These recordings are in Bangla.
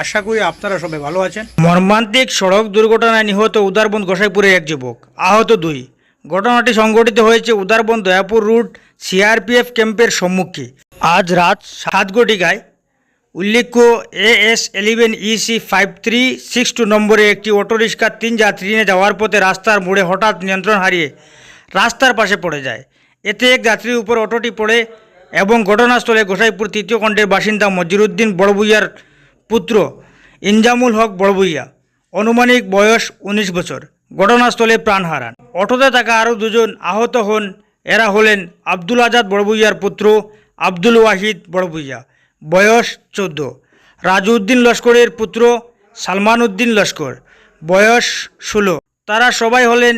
আশা করি আপনারা সবাই ভালো আছেন। মর্মান্তিক সড়ক দুর্ঘটনায় নিহত উদারবন্দ গোসাইপুরের এক যুবক, আহত দুই। ঘটনাটি সংঘটিত হয়েছে উদারবন্দ দয়াপুর রুট সিআরপিএফ ক্যাম্পের সম্মুখে। আজ রাত সাত উল্লেখ্য A S eleven EC five three six two নম্বরে একটি অটোরিক্সার তিন যাত্রী নিয়ে যাওয়ার পথে রাস্তার মোড়ে হঠাৎ নিয়ন্ত্রণ হারিয়ে রাস্তার পাশে পড়ে যায়। এতে এক যাত্রীর উপর অটোটি পড়ে এবং ঘটনাস্থলে গোসাইপুর তৃতীয় খণ্ডের বাসিন্দা মজিরুদ্দিন বড়বুইয়ার পুত্র ইনজামুল হক বড়বুইয়া অনুমানিক বয়স উনিশ বছর। ঘটনাস্থলে প্রাণ হারান। অটোতে থাকা আরও দুজন আহত হন। এরা হলেন আব্দুল আজাদ বড়বুইয়ার পুত্র আব্দুল ওয়াহিদ বড়বুইয়া বয়স চোদ্দ। রাজউদ্দিন লস্করের পুত্র সালমান উদ্দিন লস্কর, বয়স ষোলো। তারা সবাই হলেন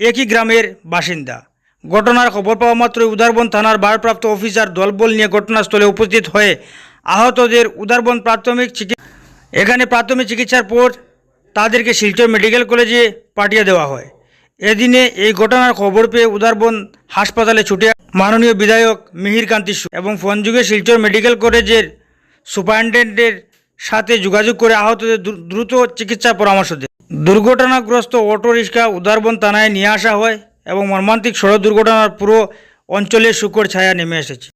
একই গ্রামের বাসিন্দা। ঘটনার খবর পাওয়া মাত্রই উদারবন থানার ভারপ্রাপ্ত অফিসার দলবল নিয়ে ঘটনাস্থলে উপস্থিত হয়ে আহতদের উদারবন প্রাথমিক চিকিৎসা এখানে প্রাথমিক চিকিৎসার পর তাদেরকে শিলচর মেডিকেল কলেজে পাঠিয়ে দেওয়া হয়। এদিনে এই ঘটনার খবর পেয়ে উদারবন হাসপাতালে ছুটে মাননীয় বিধায়ক মিহির কান্তি এবং ফোনযুগে শিলচর মেডিকেল কলেজের সুপারিনটেন্ডেন্টের সাথে যোগাযোগ করে আহতদের দ্রুত চিকিৎসার পরামর্শ দেয় দুর্ঘটনাগ্রস্ত অটো রিক্সা উদারবন থানায় নিয়ে আসা হয় এবং মর্মান্তিক সড়ক দুর্ঘটনার পুরো অঞ্চলে শুকর ছায়া নেমে এসেছে।